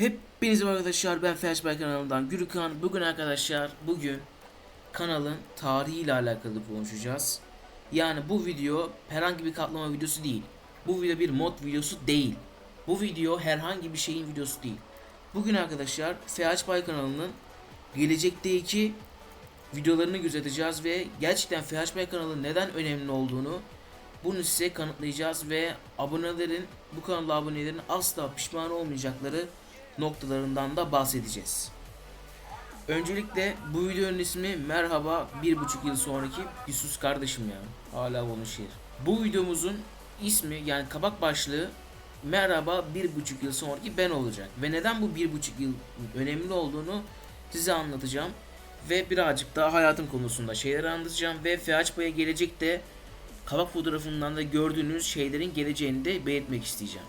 Hepinize arkadaşlar ben Flashback kanalından Gürkan. Bugün arkadaşlar bugün kanalın tarihiyle alakalı konuşacağız. Yani bu video herhangi bir katlama videosu değil. Bu video bir mod videosu değil. Bu video herhangi bir şeyin videosu değil. Bugün arkadaşlar FHBay kanalının gelecekteki videolarını gözeteceğiz ve gerçekten FHBay kanalı neden önemli olduğunu bunu size kanıtlayacağız ve abonelerin bu kanala abonelerin asla pişman olmayacakları noktalarından da bahsedeceğiz. Öncelikle bu videonun ismi Merhaba bir buçuk yıl sonraki sus kardeşim ya. Hala konuşuyor. Bu videomuzun ismi yani kabak başlığı Merhaba bir buçuk yıl sonraki ben olacak. Ve neden bu bir buçuk yıl önemli olduğunu size anlatacağım. Ve birazcık daha hayatım konusunda şeyler anlatacağım. Ve FHB'ye gelecekte kabak fotoğrafından da gördüğünüz şeylerin geleceğini de belirtmek isteyeceğim.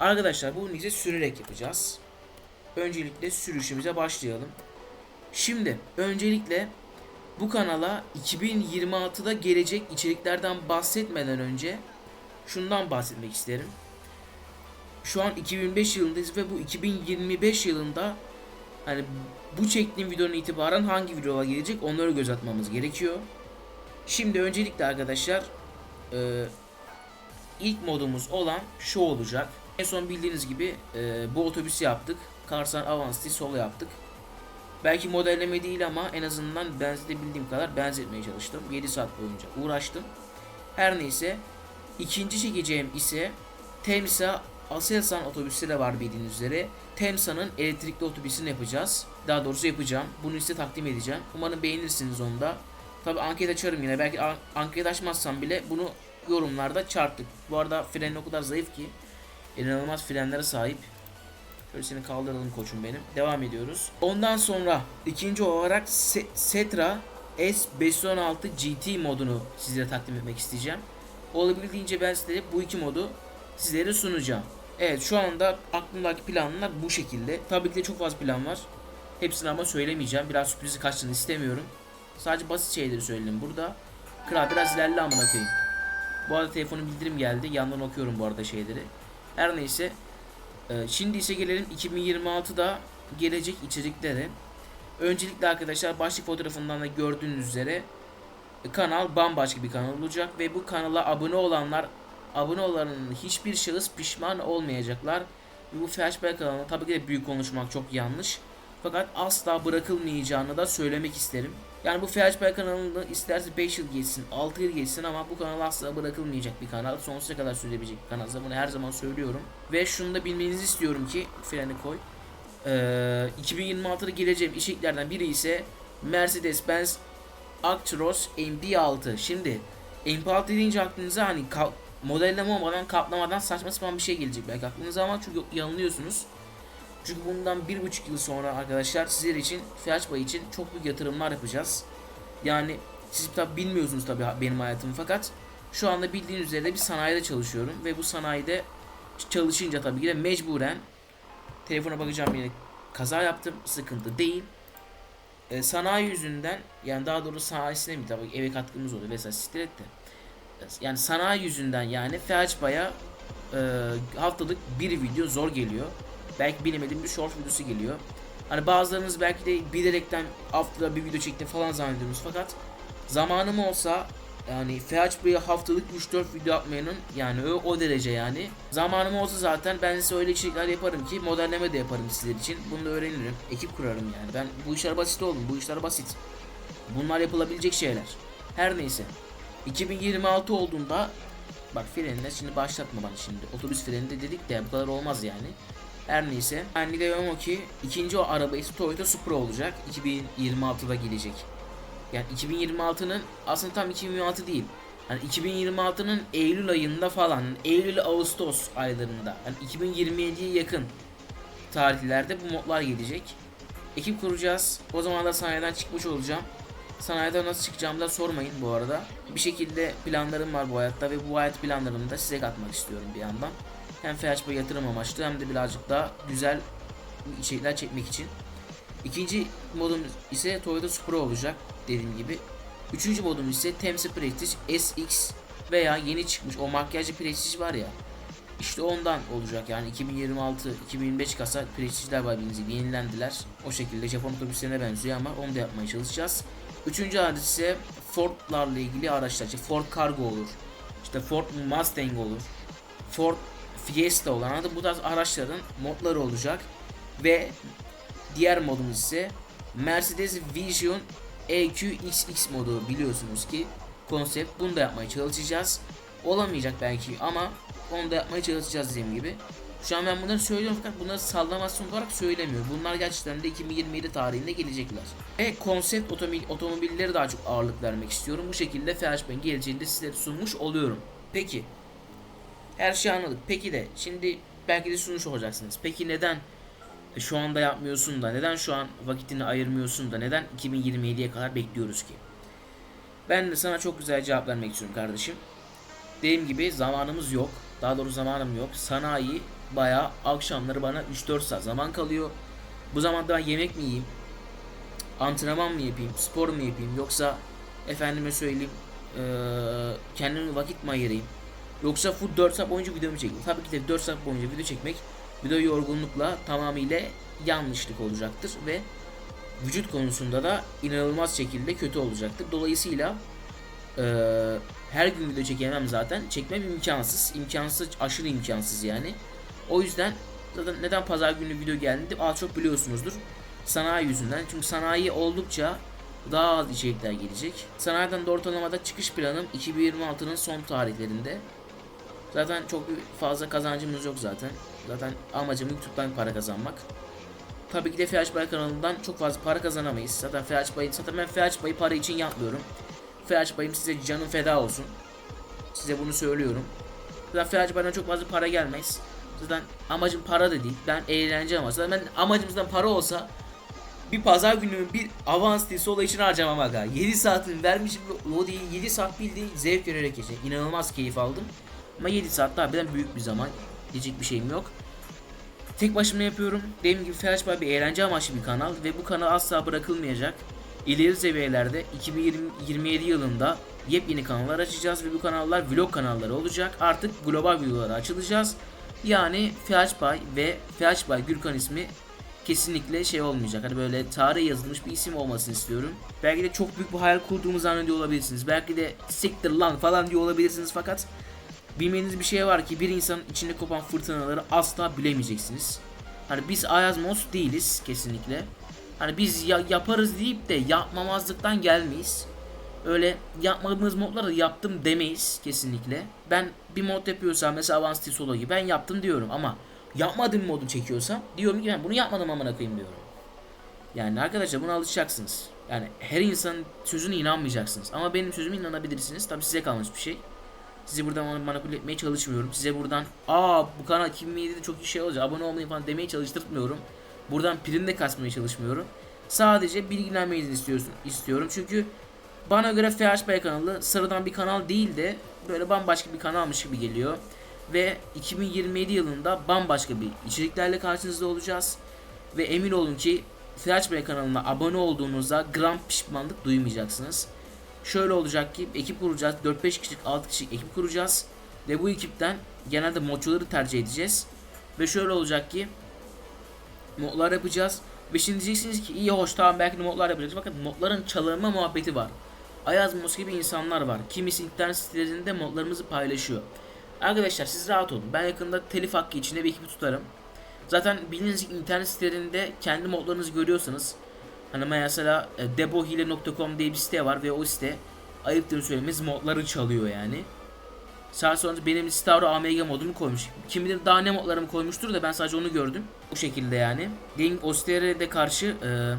Arkadaşlar bunu ise sürerek yapacağız. Öncelikle sürüşümüze başlayalım. Şimdi öncelikle bu kanala 2026'da gelecek içeriklerden bahsetmeden önce şundan bahsetmek isterim. Şu an 2005 yılındayız ve bu 2025 yılında hani bu çektiğim videonun itibaren hangi videolar gelecek onları göz atmamız gerekiyor. Şimdi öncelikle arkadaşlar e, ilk modumuz olan şu olacak. En son bildiğiniz gibi e, bu otobüsü yaptık. Karsan Avanti solo yaptık. Belki modelleme değil ama en azından benzetebildiğim kadar benzetmeye çalıştım. 7 saat boyunca uğraştım. Her neyse ikinci çekeceğim ise Temsa Aselsan otobüsü de var bildiğiniz üzere. Temsa'nın elektrikli otobüsünü yapacağız. Daha doğrusu yapacağım. Bunu size takdim edeceğim. Umarım beğenirsiniz onu da. Tabi anket açarım yine. Belki an- anket açmazsam bile bunu yorumlarda çarptık. Bu arada freni o kadar zayıf ki inanılmaz frenlere sahip. Şöyle seni kaldıralım koçum benim. Devam ediyoruz. Ondan sonra ikinci olarak Se- Setra S516 GT modunu sizlere takdim etmek isteyeceğim. Olabildiğince ben sizlere bu iki modu sizlere sunacağım. Evet şu anda aklımdaki planlar bu şekilde. Tabii ki de çok fazla plan var. Hepsini ama söylemeyeceğim. Biraz sürprizi kaçsın istemiyorum. Sadece basit şeyleri söyledim burada. Kral biraz ilerle amına koyayım. Bu arada telefonu bildirim geldi. Yandan okuyorum bu arada şeyleri. Her neyse. Ee, şimdi ise gelelim 2026'da gelecek içeriklere. Öncelikle arkadaşlar başlık fotoğrafından da gördüğünüz üzere kanal bambaşka bir kanal olacak ve bu kanala abone olanlar abone olanların hiçbir şahıs pişman olmayacaklar. Ve bu flashback kanalına tabii ki de büyük konuşmak çok yanlış. Fakat asla bırakılmayacağını da söylemek isterim. Yani bu flashback kanalında isterse 5 yıl geçsin, 6 yıl geçsin ama bu kanal asla bırakılmayacak bir kanal. Sonsuza kadar sürebilecek bir kanal. Bunu her zaman söylüyorum. Ve şunu da bilmenizi istiyorum ki freni koy. Ee, 2026'da geleceğim içeriklerden biri ise Mercedes-Benz Actros MP6. Şimdi MP6 deyince aklınıza hani modelleme olmadan kaplamadan saçma sapan bir şey gelecek belki aklınıza ama çünkü yanılıyorsunuz. Çünkü bundan bir buçuk yıl sonra arkadaşlar sizler için Flashbay için çok büyük yatırımlar yapacağız. Yani siz tabi bilmiyorsunuz tabi benim hayatımı fakat şu anda bildiğiniz üzere bir sanayide çalışıyorum ve bu sanayide çalışınca tabii ki de mecburen telefona bakacağım yine kaza yaptım sıkıntı değil. E, sanayi yüzünden yani daha doğrusu sanayisine mi tabii eve katkımız oluyor vesaire siktir et de. Yani sanayi yüzünden yani Felçbay'a e, haftalık bir video zor geliyor. Belki bilemediğim bir short videosu geliyor. Hani bazılarınız belki de bilerekten haftada bir video çektim falan zannediyorsunuz fakat zamanım olsa yani FHB'ye haftalık 3-4 video atmayanın yani o, o derece yani. Zamanım olsa zaten ben size öyle içerikler yaparım ki modelleme de yaparım sizler için. Bunu da öğrenirim. Ekip kurarım yani. Ben bu işler basit oldum. Bu işler basit. Bunlar yapılabilecek şeyler. Her neyse. 2026 olduğunda bak frenine şimdi başlatma bana şimdi. Otobüs freni de dedik de bu kadar olmaz yani. Her neyse. Ben diyorum o ki ikinci o araba ise Toyota Supra olacak. 2026'da gelecek. Yani 2026'nın aslında tam 2026 değil. Hani 2026'nın Eylül ayında falan, Eylül Ağustos aylarında. Yani 2027'ye yakın tarihlerde bu modlar gelecek. Ekip kuracağız. O zaman da sanayiden çıkmış olacağım. Sanayiden nasıl çıkacağımı da sormayın bu arada. Bir şekilde planlarım var bu hayatta ve bu hayat planlarımı da size katmak istiyorum bir yandan. Hem FHB yatırım amaçlı hem de birazcık daha güzel içerikler çekmek için. İkinci modum ise Toyota Supra olacak dediğim gibi. Üçüncü modum ise Temsa Prestige SX veya yeni çıkmış o makyajlı Prestige var ya. İşte ondan olacak yani 2026 2025 kasa prestijler var bildiğiniz yenilendiler. O şekilde Japon otobüslerine benziyor ama onu da yapmaya çalışacağız. Üçüncü adet ise Ford'larla ilgili araçlar. İşte Ford Cargo olur. İşte Ford Mustang olur. Ford Fiesta olan mı? bu tarz araçların modları olacak. Ve diğer modumuz ise Mercedes Vision EQ XX modu biliyorsunuz ki konsept bunu da yapmaya çalışacağız. Olamayacak belki ama onu da yapmaya çalışacağız dediğim gibi. Şu an ben bunları söylüyorum fakat bunları sallamasyon olarak söylemiyorum. Bunlar gerçekten de 2027 tarihinde gelecekler. Ve konsept otomobil, otomobilleri daha çok ağırlık vermek istiyorum. Bu şekilde FHP'nin geleceğini de sizlere sunmuş oluyorum. Peki. Her şeyi anladık. Peki de şimdi belki de sunmuş olacaksınız. Peki neden e, şu anda yapmıyorsun da neden şu an vakitini ayırmıyorsun da neden 2027'ye kadar bekliyoruz ki? Ben de sana çok güzel cevap vermek istiyorum kardeşim. Dediğim gibi zamanımız yok. Daha doğrusu zamanım yok. Sanayi bayağı akşamları bana 3-4 saat zaman kalıyor. Bu zamanda ben yemek mi yiyeyim? Antrenman mı yapayım? Spor mu yapayım? Yoksa efendime söyleyeyim eee kendime vakit mi ayırayım? Yoksa full 4 saat boyunca video mu çekeyim? Tabii ki de 4 saat boyunca video çekmek video yorgunlukla tamamıyla yanlışlık olacaktır ve vücut konusunda da inanılmaz şekilde kötü olacaktır. Dolayısıyla eee, her gün video çekemem zaten. Çekmem imkansız. İmkansız, aşırı imkansız yani. O yüzden zaten neden pazar günü video geldi az çok biliyorsunuzdur. Sanayi yüzünden. Çünkü sanayi oldukça daha az içerikler gelecek. Sanayiden de ortalamada çıkış planım 2026'nın son tarihlerinde. Zaten çok fazla kazancımız yok zaten. Zaten amacım YouTube'dan para kazanmak. Tabii ki de FH Bay kanalından çok fazla para kazanamayız. Zaten FH Bay'ı, zaten ben FH Bay'ı para için yapmıyorum. FH Bay'ım size canım feda olsun. Size bunu söylüyorum. Zaten FH Bay'dan çok fazla para gelmez. Zaten amacım para da değil. Ben eğlence ama. Zaten ben amacımızdan para olsa bir pazar günü bir avans değil sola için harcamam aga. 7 saatini vermişim değil 7 saat bildiğin zevk vererek geçti. İnanılmaz keyif aldım. Ama 7 saat daha harbiden büyük bir zaman. Diyecek bir şeyim yok. Tek başıma yapıyorum. Dediğim gibi Flash Bar bir eğlence amaçlı bir kanal ve bu kanal asla bırakılmayacak. İleri seviyelerde 2027 yılında yepyeni kanallar açacağız ve bu kanallar vlog kanalları olacak. Artık global videolara açılacağız. Yani Flash Bay ve Flash Bay Gürkan ismi kesinlikle şey olmayacak. Hani böyle tarihe yazılmış bir isim olmasını istiyorum. Belki de çok büyük bir hayal kurduğumu zannediyor olabilirsiniz. Belki de siktir lan falan diyor olabilirsiniz fakat bilmeniz bir şey var ki bir insanın içinde kopan fırtınaları asla bilemeyeceksiniz. Hani biz Ayaz Mos değiliz kesinlikle. Hani biz ya- yaparız deyip de yapmamazlıktan gelmeyiz. Öyle yapmadığımız modları yaptım demeyiz kesinlikle. Ben bir mod yapıyorsam mesela Advanced Solo gibi ben yaptım diyorum ama yapmadığım modu çekiyorsam diyorum ki ben bunu yapmadım amına koyayım diyorum. Yani arkadaşlar buna alışacaksınız. Yani her insanın sözüne inanmayacaksınız. Ama benim sözüme inanabilirsiniz. Tabi size kalmış bir şey. Sizi buradan manipüle etmeye çalışmıyorum. Size buradan aa bu kanal 2007'de çok iyi şey olacak abone olmayı falan demeye çalıştırmıyorum. Buradan prim de kasmaya çalışmıyorum. Sadece bilgilenmenizi istiyorsun, istiyorum. Çünkü bana göre FHP kanalı sıradan bir kanal değil de böyle bambaşka bir kanalmış gibi geliyor. Ve 2027 yılında bambaşka bir içeriklerle karşınızda olacağız. Ve emin olun ki FHP kanalına abone olduğunuzda gram pişmanlık duymayacaksınız. Şöyle olacak ki ekip kuracağız. 4-5 kişilik 6 kişilik ekip kuracağız. Ve bu ekipten genelde modçuları tercih edeceğiz. Ve şöyle olacak ki modlar yapacağız. Ve şimdi diyeceksiniz ki iyi hoş tamam belki de modlar yapacağız. Fakat modların çalınma muhabbeti var. Ayaz Mos gibi insanlar var. Kimisi internet sitelerinde modlarımızı paylaşıyor. Arkadaşlar siz rahat olun. Ben yakında telif hakkı içinde bir ekibi tutarım. Zaten bildiğiniz internet sitelerinde kendi modlarınızı görüyorsanız Hani mesela e, debohile.com diye bir site var ve o site ayıptır söylemez modları çalıyor yani. Saat sonra benim Stavro AMG modunu koymuş. Kim bilir daha ne modlarımı koymuştur da ben sadece onu gördüm. Bu şekilde yani. Dediğim gibi o sitelere de karşı e,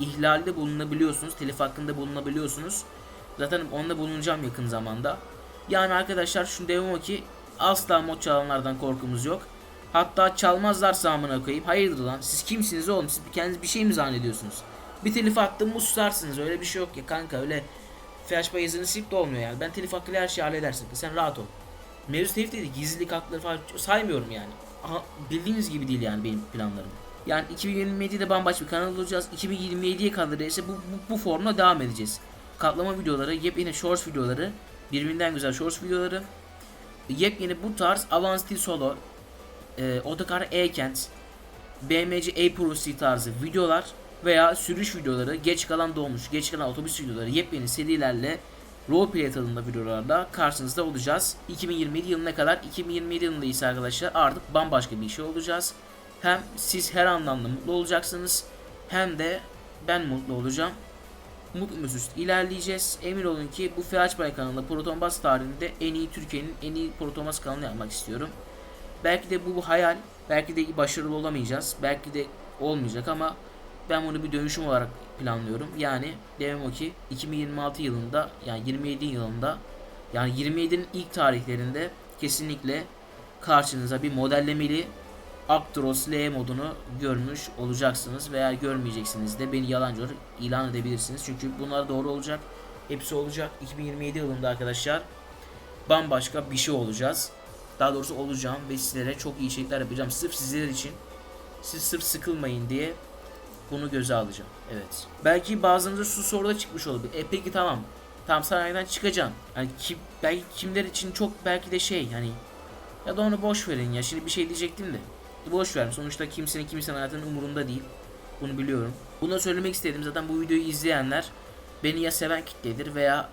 ihlalde bulunabiliyorsunuz. Telif hakkında bulunabiliyorsunuz. Zaten onunla bulunacağım yakın zamanda. Yani arkadaşlar şunu demem o ki asla mod çalanlardan korkumuz yok. Hatta çalmazlarsa amına koyayım. Hayırdır lan siz kimsiniz oğlum siz kendiniz bir şey mi zannediyorsunuz? Bir telif attım mı susarsınız öyle bir şey yok ya kanka öyle FHP yazını silip de olmuyor yani. Ben telif hakkıyla her şeyi halledersin. Sen rahat ol. Mevzu telif dedi gizlilik hakları falan saymıyorum yani. Aha, bildiğiniz gibi değil yani benim planlarım. Yani 2027'de bambaşka bir kanal olacağız. 2027'ye kadar ise bu, bu, bu formla devam edeceğiz. Katlama videoları, yepyeni shorts videoları, birbirinden güzel shorts videoları. yepyeni bu tarz Avanti Solo, e, Otokar E-Kent, BMC A-Pro C tarzı videolar veya sürüş videoları, geç kalan doğmuş, geç kalan otobüs videoları, yepyeni serilerle roleplay tadında videolarla karşınızda olacağız. 2027 yılına kadar 2027 yılında ise arkadaşlar artık bambaşka bir şey olacağız. Hem siz her anlamda mutlu olacaksınız hem de ben mutlu olacağım. Mutlu mesut ilerleyeceğiz. Emin olun ki bu FH Bay kanalında Proton Bas tarihinde en iyi Türkiye'nin en iyi Proton Bas kanalını yapmak istiyorum. Belki de bu, hayal, belki de başarılı olamayacağız, belki de olmayacak ama ben bunu bir dönüşüm olarak planlıyorum. Yani demem o ki 2026 yılında yani 27 yılında yani 27'nin ilk tarihlerinde kesinlikle karşınıza bir modellemeli Actros L modunu görmüş olacaksınız veya görmeyeceksiniz de beni yalancı olarak ilan edebilirsiniz. Çünkü bunlar doğru olacak. Hepsi olacak. 2027 yılında arkadaşlar bambaşka bir şey olacağız. Daha doğrusu olacağım ve sizlere çok iyi içerikler yapacağım. Sırf sizler için. Siz sırf sıkılmayın diye bunu göze alacağım. Evet. Belki bazılarınıza şu soruda çıkmış olabilir. E peki tamam. Tam sanayiden çıkacağım. Yani kim, belki kimler için çok belki de şey hani ya da onu boş verin ya. Şimdi bir şey diyecektim de. Boş ver. Sonuçta kimsenin kimsenin hayatının umurunda değil. Bunu biliyorum. Bunu söylemek istedim. Zaten bu videoyu izleyenler beni ya seven kitledir veya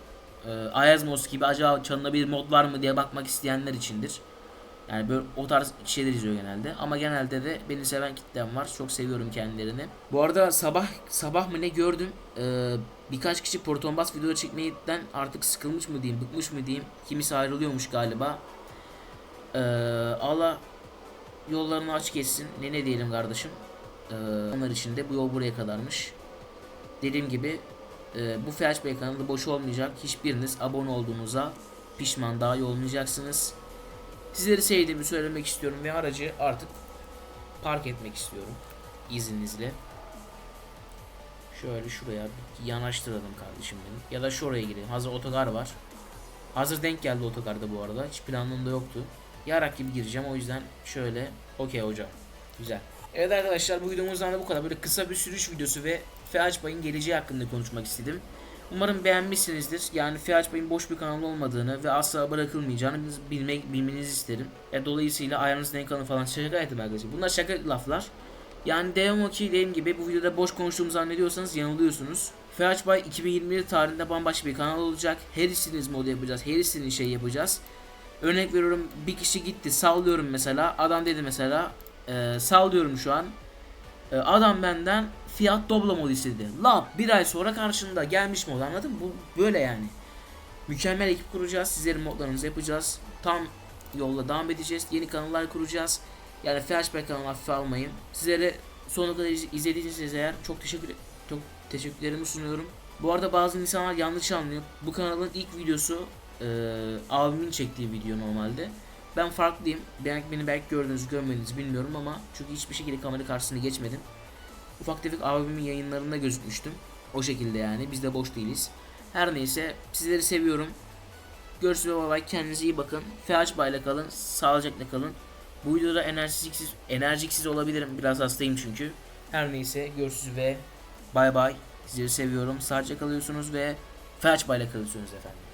e, Ayazmos gibi acaba çalınabilir mod var mı diye bakmak isteyenler içindir. Yani böyle o tarz şeyler izliyor genelde. Ama genelde de beni seven kitlem var. Çok seviyorum kendilerini. Bu arada sabah sabah mı ne gördüm. Ee, birkaç kişi Proton Bas video çekmekten artık sıkılmış mı diyeyim, bıkmış mı diyeyim. Kimisi ayrılıyormuş galiba. Ee, Allah yollarını açık etsin. Ne ne diyelim kardeşim. Ee, onlar için de bu yol buraya kadarmış. Dediğim gibi e, bu FHB kanalı boş olmayacak. Hiçbiriniz abone olduğunuza pişman dahi olmayacaksınız. Sizleri sevdiğimi söylemek istiyorum ve aracı artık park etmek istiyorum izninizle. Şöyle şuraya yanaştıralım kardeşim benim. Ya da şuraya girelim. Hazır otogar var. Hazır denk geldi otogarda bu arada. Hiç planımda yoktu. Yarak gibi gireceğim o yüzden şöyle. Okey hocam. Güzel. Evet arkadaşlar bu videomuzdan da bu kadar. Böyle kısa bir sürüş videosu ve Bay'ın geleceği hakkında konuşmak istedim. Umarım beğenmişsinizdir. Yani FH Bay'ın boş bir kanal olmadığını ve asla bırakılmayacağını bilmek, bilmenizi isterim. E, dolayısıyla ayağınız denk alın falan şaka ettim arkadaşlar. Bunlar şaka laflar. Yani devam dediğim gibi bu videoda boş konuştuğumu zannediyorsanız yanılıyorsunuz. FH Bay 2021 tarihinde bambaşka bir kanal olacak. Her istediğiniz modu yapacağız. Her istediğiniz şey yapacağız. Örnek veriyorum bir kişi gitti sallıyorum mesela. Adam dedi mesela e, sallıyorum şu an. E, adam benden fiyat doblo mod istedi. Bir ay sonra karşında gelmiş mod anladın mı? Bu böyle yani. Mükemmel ekip kuracağız. Sizlerin modlarınızı yapacağız. Tam yolla devam edeceğiz. Yeni kanallar kuracağız. Yani flashback kanalı hafife almayın. Sizlere sonuna kadar iz- izlediyseniz eğer çok teşekkür çok teşekkürlerimi sunuyorum. Bu arada bazı insanlar yanlış anlıyor. Bu kanalın ilk videosu e, abimin çektiği video normalde. Ben farklıyım. Belki beni belki gördünüz görmediniz bilmiyorum ama çünkü hiçbir şekilde kamera karşısına geçmedim. Ufak tefek abimin yayınlarında gözükmüştüm. O şekilde yani. Biz de boş değiliz. Her neyse sizleri seviyorum. Görüşürüz bay bay. Kendinize iyi bakın. FH bayla kalın. Sağlıcakla kalın. Bu videoda enerjiksiz, enerjiksiz olabilirim. Biraz hastayım çünkü. Her neyse görüşürüz ve bay bay. Sizleri seviyorum. Sağlıcakla kalıyorsunuz ve FH bayla kalıyorsunuz efendim.